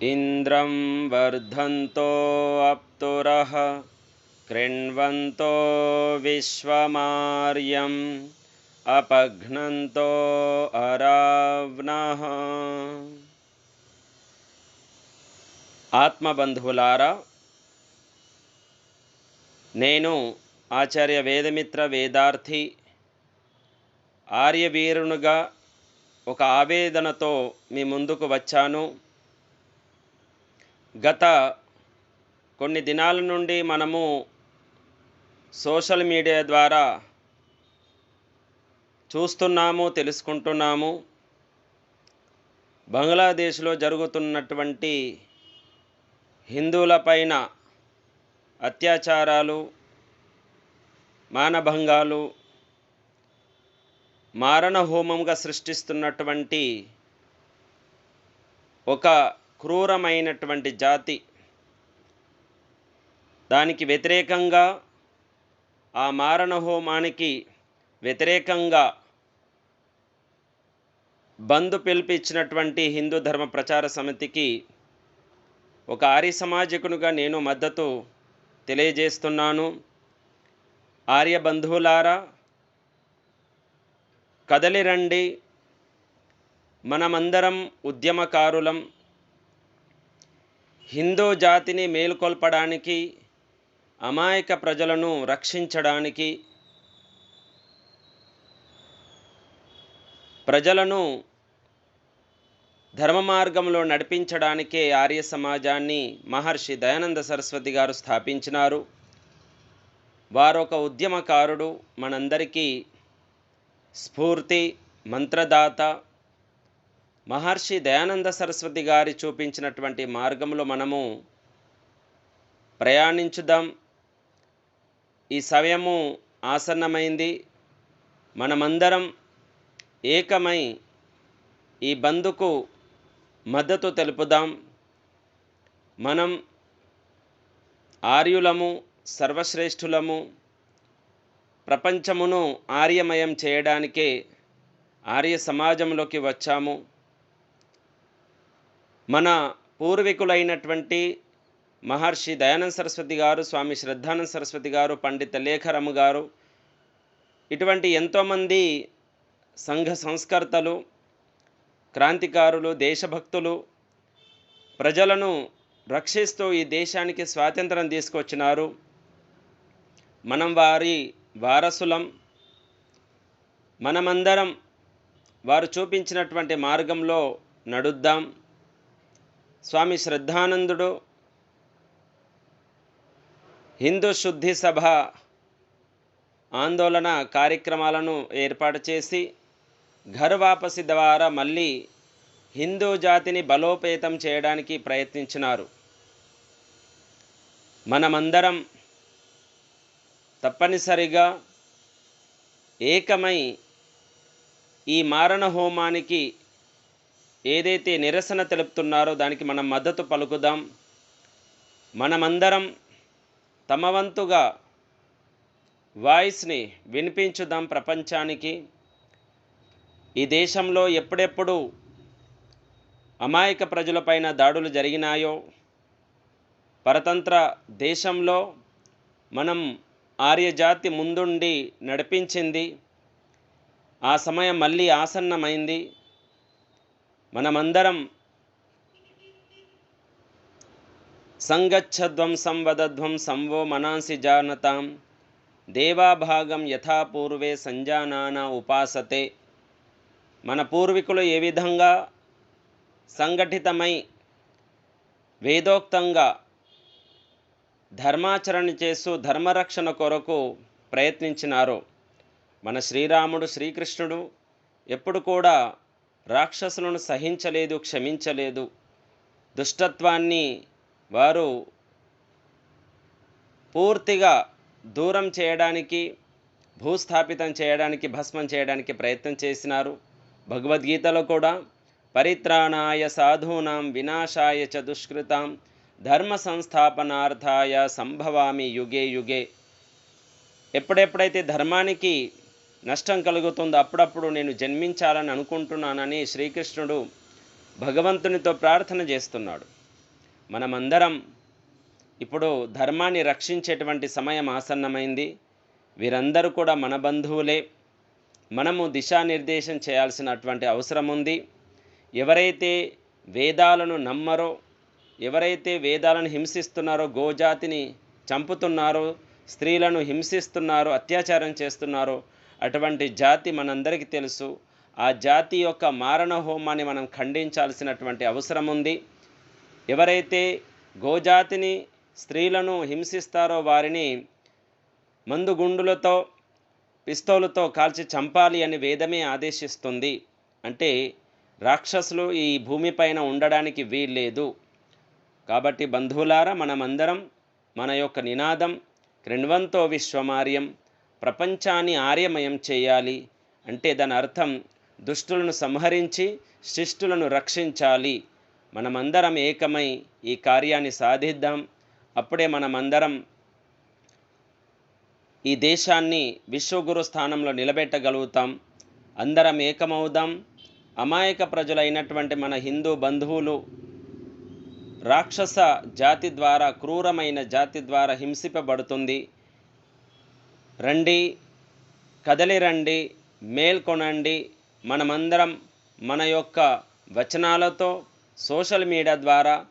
इन्द्रं वर्धन्तो अप्तुरः कृण्वन्तो विश्वमार्यम् अपघ्नन्तो అరావ్నః ఆత్మబంధువులారా నేను ఆచార్య వేదమిత్ర వేదార్థి ఆర్యవీరునుగా ఒక ఆవేదనతో మీ ముందుకు వచ్చాను గత కొన్ని దినాల నుండి మనము సోషల్ మీడియా ద్వారా చూస్తున్నాము తెలుసుకుంటున్నాము. బంగ్లాదేశ్లో జరుగుతున్నటువంటి హిందువులపైన అత్యాచారాలు మానభంగాలు మారణ హోమంగా సృష్టిస్తున్నటువంటి ఒక క్రూరమైనటువంటి జాతి. దానికి వ్యతిరేకంగా ఆ మారణ హోమానికి వ్యతిరేకంగా బంధు పిలిపించినటువంటి హిందూ ధర్మ ప్రచార సమితికి ఒక ఆర్య సమాజకునిగా నేను మద్దతు తెలియజేస్తున్నాను. ఆర్య బంధువులారా కదలిరండి. మనమందరం ఉద్యమకారులం. హిందూ జాతిని మేలుకొల్పడానికి అమాయక ప్రజలను రక్షించడానికి ప్రజలను ధర్మ మార్గంలో నడిపించడానికే ఆర్య సమాజాన్ని మహర్షి దయానంద సరస్వతి గారు స్థాపించినారు. వారు ఒక ఉద్యమకారుడు మనందరికీ స్ఫూర్తి మంత్రదాత మహర్షి దయానంద సరస్వతి గారి చూపించినటువంటి మార్గంలో మనము ప్రయాణించుదాం. ఈ సమయము ఆసన్నమైంది. మనమందరం ఏకమై ఈ బంధుకు మద్దతు తెలుపుదాం. మనం ఆర్యులము సర్వశ్రేష్ఠులము ప్రపంచమును ఆర్యమయం చేయడానికే ఆర్య సమాజంలోకి వచ్చాము. మన పూర్వీకులైనటువంటి మహర్షి దయానంద సరస్వతి గారు స్వామి శ్రద్ధానంద సరస్వతి గారు పండిత లేఖరము గారు ఇటువంటి ఎంతోమంది సంఘ సంస్కర్తలు క్రాంతికారులు దేశభక్తులు ప్రజలను రక్షిస్తూ ఈ దేశానికి స్వాతంత్రం తీసుకొచ్చినారు. మనం వారి వారసులం. మనమందరం వారు చూపించినటువంటి మార్గంలో నడుద్దాం. స్వామి శ్రద్ధానందుడు హిందూ శుద్ధి సభ ఆందోళన కార్యక్రమాలను ఏర్పాటు చేసి ఘర్ వాపసి ద్వారా మళ్ళీ హిందూ జాతిని బలోపేతం చేయడానికి ప్రయత్నించినారు. మనమందరం తప్పనిసరిగా ఏకమై ఈ మారణ హోమానికి ఏదైతే నిరసన తెలుపుతున్నారో దానికి మనం మద్దతు పలుకుదాం. మనమందరం తమ వంతుగా వాయిస్ని వినిపించుదాం ప్రపంచానికి. ఈ దేశంలో ఎప్పుడెప్పుడు అమాయక ప్రజలపైన దాడులు జరిగినాయో పరతంత్ర దేశంలో మనం ఆర్యజాతి ముందుండి నడిపించింది. ఆ సమయం మళ్ళీ ఆసన్నమైంది. మనమందరం సంగచ్చధ్వం సంవదధ్వం సంవో మనాంసి జానతాం. దేవాభాగం యథాపూర్వే సంజానాన ఉపాసతే. మన పూర్వీకులు ఏ విధంగా సంఘటితమై వేదోక్తంగా ధర్మాచరణ చేస్తూ ధర్మరక్షణ కొరకు ప్రయత్నించినారో మన శ్రీరాముడు శ్రీకృష్ణుడు ఎప్పుడు కూడా రాక్షసులను సహించలేదు క్షమించలేదు. దుష్టత్వాన్ని వారు పూర్తిగా దూరం చేయడానికి భూస్థాపితం చేయడానికి భస్మం చేయడానికి ప్రయత్నం చేసినారు. భగవద్గీతలో కూడా పరిత్రాణాయ సాధూనాం వినాశాయ చ దుష్కృతాం ధర్మ సంస్థాపనార్థాయ సంభవామి యుగే యుగే. ఎప్పుడెప్పుడైతే ధర్మానికి నష్టం కలుగుతుంది. అప్పుడప్పుడు నేను జన్మించాలని అనుకుంటున్నానని శ్రీకృష్ణుడు భగవంతునితో ప్రార్థన చేస్తున్నాడు. మనమందరం ఇప్పుడు ధర్మాన్ని రక్షించేటువంటి సమయం ఆసన్నమైంది. వీరందరూ కూడా మన బంధువులే. మనము దిశానిర్దేశం చేయాల్సినటువంటి అవసరం ఉంది. ఎవరైతే వేదాలను నమ్మరో ఎవరైతే వేదాలను హింసిస్తున్నారో గోజాతిని చంపుతున్నారో స్త్రీలను హింసిస్తున్నారో అత్యాచారం చేస్తున్నారో అటువంటి జాతి మనందరికీ తెలుసు. ఆ జాతి యొక్క మారణ హోమాన్ని మనం ఖండించాల్సినటువంటి అవసరం ఉంది. ఎవరైతే గోజాతిని స్త్రీలను హింసిస్తారో వారిని మందుగుండులతో పిస్తోలతో కాల్చి చంపాలి అని వేదమే ఆదేశిస్తుంది. అంటే రాక్షసులు ఈ భూమిపైన ఉండడానికి వీల్లేదు. కాబట్టి బంధువులారా మనమందరం మన యొక్క నినాదం క్రిణ్వంతో విశ్వమార్యం ప్రపంచాన్ని ఆర్యమయం చేయాలి అంటే దాని అర్థం దుష్టులను సంహరించి శిష్టులను రక్షించాలి. మనమందరం ఏకమై ఈ కార్యాన్ని సాధిద్దాం. అప్పుడే మనమందరం ఈ దేశాన్ని విశ్వగురు స్థానంలో నిలబెట్టగలుగుతాం. అందరం ఏకమవుదాం. అమాయక ప్రజలైనటువంటి మన హిందూ బంధువులు రాక్షస జాతి ద్వారా క్రూరమైన జాతి ద్వారా హింసింపబడుతుంది. రండి కదలి రండి మేల్కొనండి. మనమందరం మన యొక్క వచనాలతో సోషల్ మీడియా ద్వారా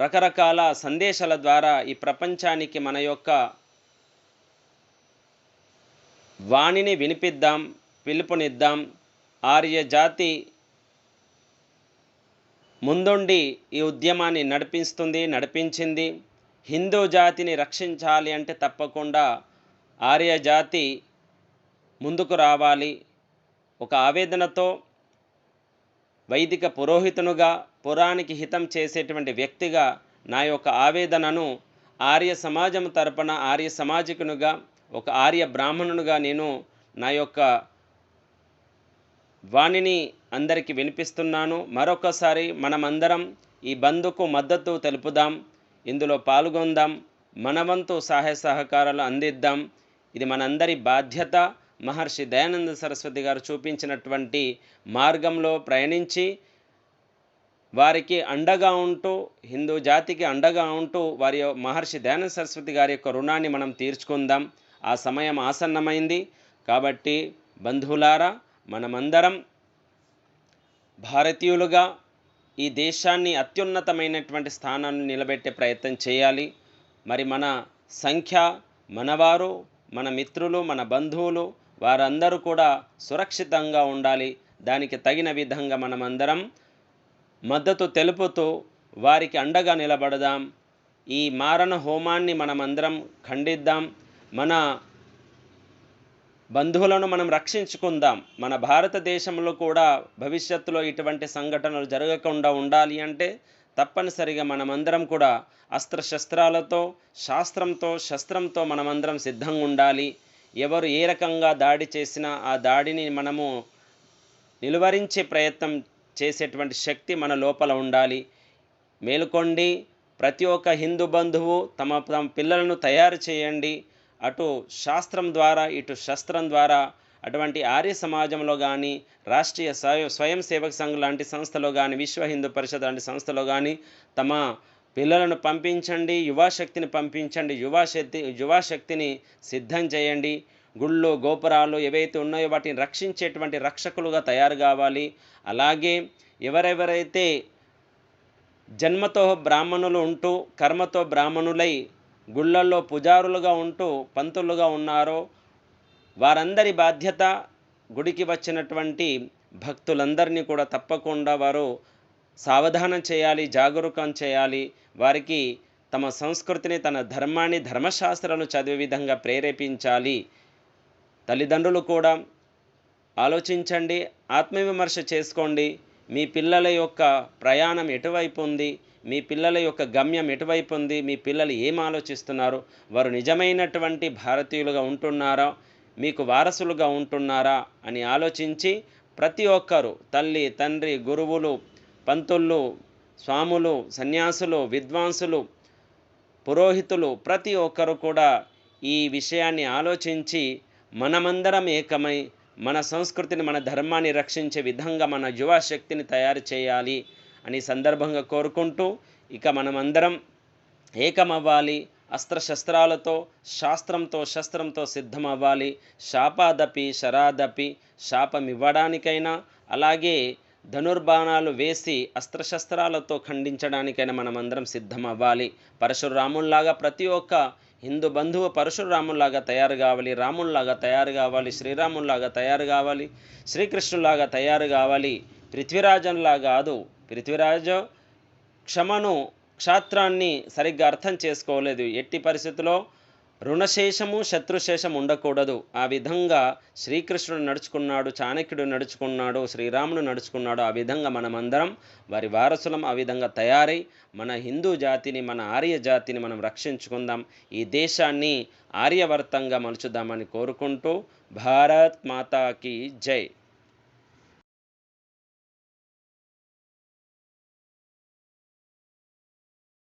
రకరకాల సందేశాల ద్వారా ఈ ప్రపంచానికి మన యొక్క వాణిని వినిపిద్దాం పిలుపునిద్దాం. ఆర్య జాతి ముందుండి ఈ ఉద్యమాన్ని నడిపిస్తుంది నడిపించింది. హిందూ జాతిని రక్షించాలి అంటే తప్పకుండా ఆర్య జాతి ముందుకు రావాలి. ఒక ఆవేదనతో వైదిక పురోహితునుగా పురానికి హితం చేసేటువంటి వ్యక్తిగా నా యొక్క ఆవేదనను ఆర్య సమాజం తరపున ఆర్య సమాజికునుగా ఒక ఆర్య బ్రాహ్మణునిగా నేను నా యొక్క వాణిని అందరికీ వినిపిస్తున్నాను. మరొకసారి మనమందరం ఈ బంధుకు మద్దతు తెలుపుదాం. ఇందులో పాల్గొందాం. మనవంతు సహాయ సహకారాలు అందిద్దాం. ఇది మనందరి బాధ్యత. మహర్షి దయానంద సరస్వతి గారు చూపించినటువంటి మార్గంలో ప్రయాణించి వారికి అండగా ఉంటూ హిందూ జాతికి అండగా ఉంటూ వారి మహర్షి దయానంద సరస్వతి గారి యొక్క రుణాన్ని మనం తీర్చుకుందాం. ఆ సమయం ఆసన్నమైంది. కాబట్టి బంధువులారా మనమందరం భారతీయులుగా ఈ దేశాన్ని అత్యున్నతమైనటువంటి స్థానాన్ని నిలబెట్టే ప్రయత్నం చేయాలి. మరి మన సంఖ్య మనవారు మన మిత్రులు మన బంధువులు వారందరూ కూడా సురక్షితంగా ఉండాలి. దానికి తగిన విధంగా మనమందరం మద్దతు తెలుపుతూ వారికి అండగా నిలబడదాం. ఈ మారణ హోమాన్ని మనమందరం ఖండిద్దాం. మన బంధువులను మనం రక్షించుకుందాం. మన భారతదేశంలో కూడా భవిష్యత్తులో ఇటువంటి సంఘటనలు జరగకుండా ఉండాలి అంటే తప్పనిసరిగా మనమందరం కూడా అస్త్రశస్త్రాలతో శాస్త్రంతో శస్త్రంతో మనమందరం సిద్ధంగా ఉండాలి. ఎవరు ఏ రకంగా దాడి చేసినా ఆ దాడిని మనము నిలువరించే ప్రయత్నం చేసేటువంటి శక్తి మన లోపల ఉండాలి. మేలుకోండి ప్రతి ఒక్క హిందూ బంధువు తమ తమ పిల్లలను తయారు చేయండి. అటు శాస్త్రం ద్వారా ఇటు శస్త్రం ద్వారా అటువంటి ఆర్య సమాజంలో కానీ రాష్ట్రీయ స్వయం స్వయం సేవక సంఘ్ లాంటి సంస్థలో కానీ విశ్వ హిందూ పరిషత్ లాంటి సంస్థలో కానీ తమ పిల్లలను పంపించండి యువశక్తిని పంపించండి యువశక్తి యువశక్తిని సిద్ధం చేయండి. గుళ్ళు గోపురాలు ఏవైతే ఉన్నాయో వాటిని రక్షించేటువంటి రక్షకులుగా తయారు కావాలి. అలాగే ఎవరెవరైతే జన్మతో బ్రాహ్మణులు ఉంటూ కర్మతో బ్రాహ్మణులై గుళ్ళల్లో పుజారులుగా ఉంటూ పంతులుగా ఉన్నారో వారందరి బాధ్యత గుడికి వచ్చినటువంటి భక్తులందరినీ కూడా తప్పకుండా వారు సావధానం చేయాలి జాగరూకం చేయాలి. వారికి తమ సంస్కృతిని తన ధర్మాన్ని ధర్మశాస్త్రాలు చదివే విధంగా ప్రేరేపించాలి. తల్లిదండ్రులు కూడా ఆలోచించండి ఆత్మవిమర్శ చేసుకోండి. మీ పిల్లల యొక్క ప్రయాణం ఎటువైపు ఉంది? మీ పిల్లల యొక్క గమ్యం ఎటువైపు ఉంది? మీ పిల్లలు ఏం ఆలోచిస్తున్నారు? వారు నిజమైనటువంటి భారతీయులుగా ఉంటున్నారా? మీకు వారసులుగా ఉంటున్నారా? అని ఆలోచించి ప్రతి ఒక్కరు తల్లి తండ్రి గురువులు పంతుళ్ళు స్వాములు సన్యాసులు విద్వాంసులు పురోహితులు ప్రతి ఒక్కరు కూడా ఈ విషయాన్ని ఆలోచించి మనమందరం ఏకమై మన సంస్కృతిని మన ధర్మాన్ని రక్షించే విధంగా మన యువశక్తిని తయారు చేయాలి. అని సందర్భంగా కోరుకుంటూ ఇక మనమందరం ఏకమవ్వాలి అస్త్రశస్త్రాలతో శాస్త్రంతో శస్త్రంతో సిద్ధమవ్వాలి. శాపాదపి శరాదపి శాపమివ్వడానికైనా అలాగే ధనుర్బాణాలు వేసి అస్త్రశస్త్రాలతో ఖండించడానికైనా మనమందరం సిద్ధమవ్వాలి. పరశురాముల్లాగా ప్రతి ఒక్క హిందూ బంధువు పరశురాముల్లాగా తయారు కావాలి రాముల్లాగా తయారు కావాలి శ్రీరాముల్లాగా తయారు కావాలి శ్రీకృష్ణులాగా తయారు కావాలి పృథ్వీరాజన్లా కాదు పృథ్వీరాజు క్షమను క్షాత్రాన్ని సరిగ్గా అర్థం చేసుకోలేదు. ఎట్టి పరిస్థితిలో రుణశేషము శత్రుశేషం ఉండకూడదు. ఆ విధంగా శ్రీకృష్ణుడు నడుచుకున్నాడు చాణక్యుడు నడుచుకున్నాడు శ్రీరాముడు నడుచుకున్నాడు. ఆ విధంగా మనమందరం వారి వారసులం ఆ విధంగా తయారై మన హిందూ జాతిని మన ఆర్య జాతిని మనం రక్షించుకుందాం. ఈ దేశాన్ని ఆర్యవర్తంగా మలుచుదామని కోరుకుంటూ భారత్ మాతాకి జై.